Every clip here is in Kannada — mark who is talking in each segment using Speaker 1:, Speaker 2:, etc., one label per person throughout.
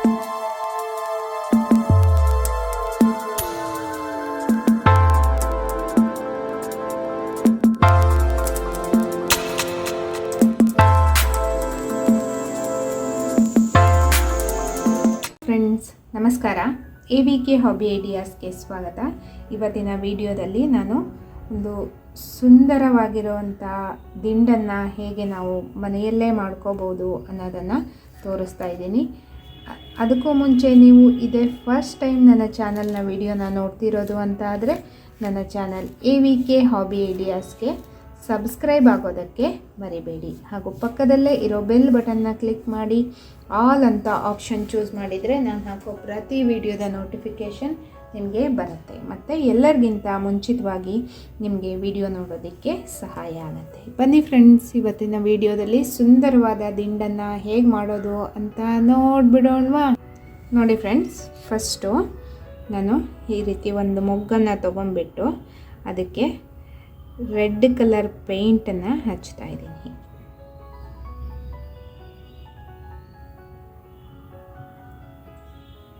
Speaker 1: ಫ್ರೆಂಡ್ಸ್ ನಮಸ್ಕಾರ. ಎ ವಿ ಕೆ ಹಾಬಿ ಐಡಿಯಾಸ್ಗೆ ಸ್ವಾಗತ. ಇವತ್ತಿನ ವಿಡಿಯೋದಲ್ಲಿ ನಾನು ಒಂದು ಸುಂದರವಾಗಿರುವಂಥ ದಿಂಡನ್ನು ಹೇಗೆ ನಾವು ಮನೆಯಲ್ಲೇ ಮಾಡ್ಕೋಬೋದು ಅನ್ನೋದನ್ನು ತೋರಿಸ್ತಾ ಇದ್ದೀನಿ. ಅದಕ್ಕೂ ಮುಂಚೆ ನೀವು ಇದೇ ಫಸ್ಟ್ ಟೈಮ್ ನನ್ನ ಚಾನಲ್ನ ವಿಡಿಯೋನ ನೋಡ್ತಿರೋದು ಅಂತ ಆದರೆ ನನ್ನ channel A V K hobby ಐಡಿಯಾಸ್ಗೆ subscribe ಆಗೋದಕ್ಕೆ ಮರಿಬೇಡಿ. ಹಾಗೂ ಪಕ್ಕದಲ್ಲೇ ಇರೋ ಬೆಲ್ ಬಟನ್ನ ಕ್ಲಿಕ್ ಮಾಡಿ ಆಲ್ ಅಂತ ಆಪ್ಷನ್ ಚೂಸ್ ಮಾಡಿದರೆ ನಾನು ಹಾಕೋ ಪ್ರತಿ ವಿಡಿಯೋದ ನೋಟಿಫಿಕೇಷನ್ ನಿಮಗೆ ಬರುತ್ತೆ. ಮತ್ತು ಎಲ್ಲರಿಗಿಂತ ಮುಂಚಿತವಾಗಿ ನಿಮಗೆ ವಿಡಿಯೋ ನೋಡೋದಕ್ಕೆ ಸಹಾಯ ಆಗುತ್ತೆ. ಬನ್ನಿ ಫ್ರೆಂಡ್ಸ್ ಇವತ್ತಿನ ವಿಡಿಯೋದಲ್ಲಿ ಸುಂದರವಾದ ದಿಂಡನ್ನು ಹೇಗೆ ಮಾಡೋದು ಅಂತ ನೋಡಿಬಿಡೋಣವಾ? ನೋಡಿ ಫ್ರೆಂಡ್ಸ್ ಫಸ್ಟು ನಾನು ಈ ರೀತಿ ಒಂದು ಮೊಗ್ಗನ್ನು ತೊಗೊಂಡ್ಬಿಟ್ಟು ಅದಕ್ಕೆ ರೆಡ್ ಕಲರ್ ಪೇಂಟನ್ನು ಹಚ್ತಾ ಇದ್ದೀನಿ.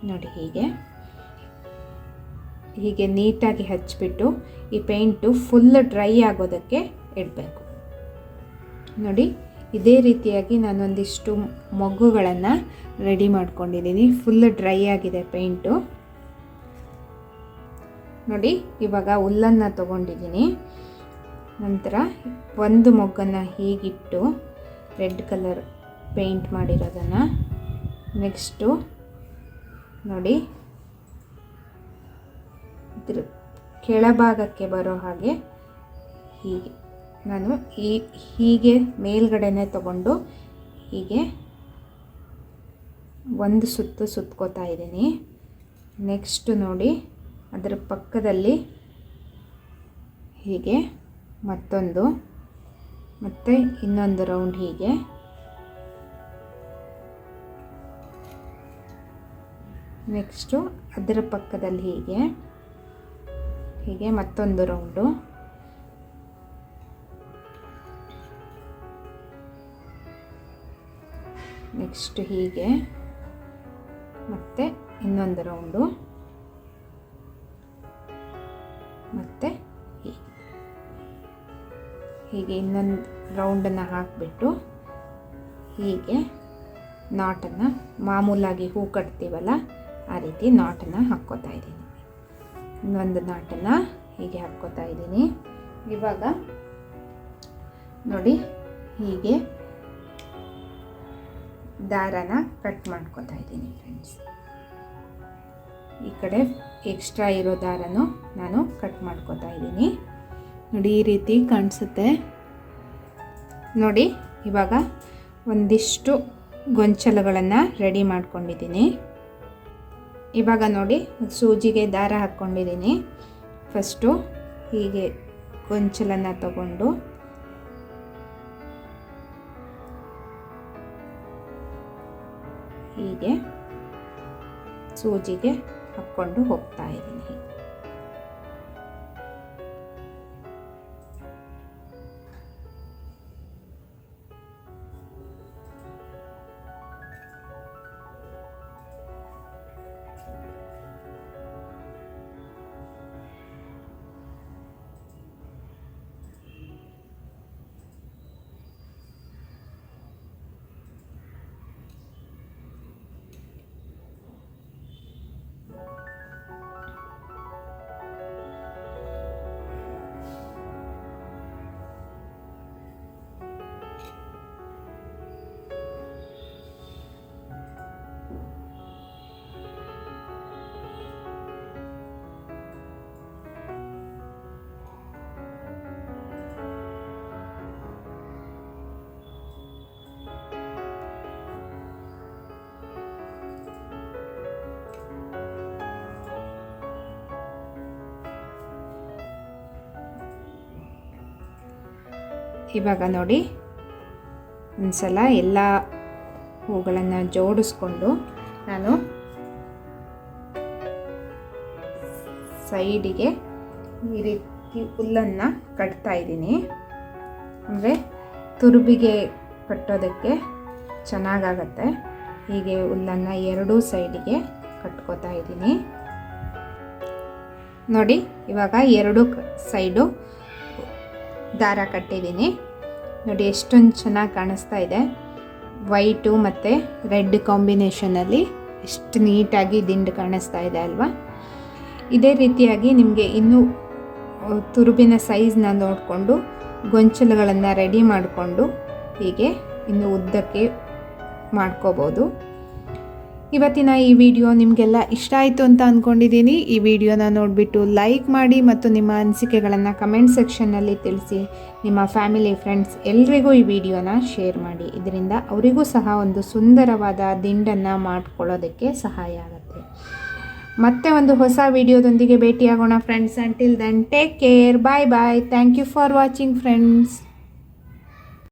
Speaker 1: ನೋಡಿ ಹೀಗೆ. ಹೀಗೆ ನೀಟಾಗಿ ಹಚ್ಚಿಬಿಟ್ಟು ಈ ಪೇಂಟು ಫುಲ್ ಡ್ರೈ ಆಗೋದಕ್ಕೆ ಇಡಬೇಕು. ನೋಡಿ, ಇದೇ ರೀತಿಯಾಗಿ ನಾನೊಂದಿಷ್ಟು ಮೊಗ್ಗುಗಳನ್ನು ರೆಡಿ ಮಾಡ್ಕೊಂಡಿದ್ದೀನಿ. ಫುಲ್ ಡ್ರೈ ಆಗಿದೆ ಪೇಂಟು. ನೋಡಿ, ಇವಾಗ ಹುಲ್ಲನ್ನು ತೊಗೊಂಡಿದ್ದೀನಿ. ನಂತರ ಒಂದು ಮೊಗ್ಗನ್ನು ಹೀಗಿಟ್ಟು ರೆಡ್ ಕಲರ್ ಪೇಂಟ್ ಮಾಡಿರೋದನ್ನು ನೆಕ್ಸ್ಟು ನೋಡಿ ಇದ್ರ ಕೆಳಭಾಗಕ್ಕೆ ಬರೋ ಹಾಗೆ ಹೀಗೆ. ನಾನು ಈ ಹೀಗೆ ಮೇಲ್ಗಡೆನೆ ತಗೊಂಡು ಹೀಗೆ ಒಂದು ಸುತ್ತು ಸುತ್ಕೋತಾ ಇದ್ದೀನಿ. ನೆಕ್ಸ್ಟ್ ನೋಡಿ ಅದರ ಪಕ್ಕದಲ್ಲಿ ಹೀಗೆ ಮತ್ತೊಂದು, ಮತ್ತು ಇನ್ನೊಂದು ರೌಂಡ್ ಹೀಗೆ. ನೆಕ್ಸ್ಟು ಅದರ ಪಕ್ಕದಲ್ಲಿ ಹೀಗೆ. ಹೀಗೆ ಮತ್ತೊಂದು ರೌಂಡು ನೆಕ್ಸ್ಟ್ ಹೀಗೆ. ಮತ್ತೆ ಇನ್ನೊಂದು ರೌಂಡು ಮತ್ತು ಹೀಗೆ. ಹೀಗೆ ಇನ್ನೊಂದು ರೌಂಡನ್ನು ಹಾಕಿಬಿಟ್ಟು ಹೀಗೆ ನಾಟನ್ನು ಮಾಮೂಲಾಗಿ ಹೂ ಕಟ್ತೀವಲ್ಲ, ಆ ರೀತಿ ನಾಟನ್ನು ಹಾಕ್ಕೋತಾ ಇದ್ದೀನಿ. ಇನ್ನೊಂದು ನಾಟನ್ನು ಹೀಗೆ ಹಾಕ್ಕೋತಾ ಇದ್ದೀನಿ. ಇವಾಗ ನೋಡಿ, ಹೀಗೆ ದಾರನ ಕಟ್ ಮಾಡ್ಕೋತಾ ಇದ್ದೀನಿ ಫ್ರೆಂಡ್ಸ್ ಈ ಕಡೆ ಎಕ್ಸ್ಟ್ರಾ ಇರೋ ದಾರನೂ ನಾನು ಕಟ್ ಮಾಡ್ಕೋತಾ ಇದ್ದೀನಿ. ನೋಡಿ, ಈ ರೀತಿ ಕಾಣಿಸುತ್ತೆ. ನೋಡಿ, ಇವಾಗ ಒಂದಿಷ್ಟು ಗೊಂಚಲುಗಳನ್ನು ರೆಡಿ ಮಾಡ್ಕೊಂಡಿದ್ದೀನಿ. ಇವಾಗ ನೋಡಿ ಸೂಜಿಗೆ ದಾರ ಹಾಕ್ಕೊಂಡಿದ್ದೀನಿ. ಫಸ್ಟು ಹೀಗೆ ಗೊಂಚಲನ್ನು ತಗೊಂಡು ಹೀಗೆ ಸೂಜಿಗೆ ಹಾಕ್ಕೊಂಡು ಹೋಗ್ತಾ ಇದ್ದೀನಿ. ಇವಾಗ ನೋಡಿ. ಒಂದ್ಸಲ ಎಲ್ಲ ಹೂಗಳನ್ನು ಜೋಡಿಸ್ಕೊಂಡು ನಾನು ಸೈಡಿಗೆ ಈ ರೀತಿ ಹುಲ್ಲನ್ನು ಕಟ್ತಾ ಇದ್ದೀನಿ. ಅಂದರೆ ತುರುಬಿಗೆ ಕಟ್ಟೋದಕ್ಕೆ ಚೆನ್ನಾಗಾಗತ್ತೆ. ಹೀಗೆ ಹುಲ್ಲನ್ನು ಎರಡೂ ಸೈಡಿಗೆ ಕಟ್ಕೋತಾ ಇದ್ದೀನಿ. ನೋಡಿ, ಇವಾಗ ಎರಡು ಸೈಡು ದಾರ ಕಟ್ಟಿದ್ದೀನಿ. ನೋಡಿ, ಎಷ್ಟೊಂದು ಚೆನ್ನಾಗಿ ಕಾಣಿಸ್ತಾ ಇದೆ. ವೈಟು ಮತ್ತು ರೆಡ್ ಕಾಂಬಿನೇಷನಲ್ಲಿ ಎಷ್ಟು ನೀಟಾಗಿ ದಿಂಡು ಕಾಣಿಸ್ತಾ ಇದೆ ಅಲ್ವಾ? ಇದೇ ರೀತಿಯಾಗಿ ನಿಮಗೆ ಇನ್ನೂ ತುರುಬಿನ ಸೈಜ್ನ ನೋಡಿಕೊಂಡು ಗೊಂಚಲುಗಳನ್ನು ರೆಡಿ ಮಾಡಿಕೊಂಡು ಹೀಗೆ ಇನ್ನು ಉದ್ದಕ್ಕೆ ಮಾಡ್ಕೋಬೋದು. ಇವತ್ತಿನ ಈ ವಿಡಿಯೋ ನಿಮಗೆಲ್ಲ ಇಷ್ಟ ಆಯಿತು ಅಂತ ಅಂದ್ಕೊಂಡಿದ್ದೀನಿ ಈ ವಿಡಿಯೋನ ನೋಡಿಬಿಟ್ಟು ಲೈಕ್ ಮಾಡಿ ಮತ್ತು ನಿಮ್ಮ ಅನಿಸಿಕೆಗಳನ್ನು ಕಮೆಂಟ್ ಸೆಕ್ಷನ್ನಲ್ಲಿ ತಿಳಿಸಿ. ನಿಮ್ಮ ಫ್ಯಾಮಿಲಿ ಫ್ರೆಂಡ್ಸ್ ಎಲ್ರಿಗೂ ಈ ವಿಡಿಯೋನ ಶೇರ್ ಮಾಡಿ. ಇದರಿಂದ ಅವರಿಗೂ ಸಹ ಒಂದು ಸುಂದರವಾದ ದಿಂಡನ್ನು ಮಾಡ್ಕೊಳ್ಳೋದಕ್ಕೆ ಸಹಾಯ ಆಗುತ್ತೆ. ಮತ್ತೆ ಒಂದು ಹೊಸ ವಿಡಿಯೋದೊಂದಿಗೆ ಭೇಟಿಯಾಗೋಣ friends until then take care bye bye thank you for watching friends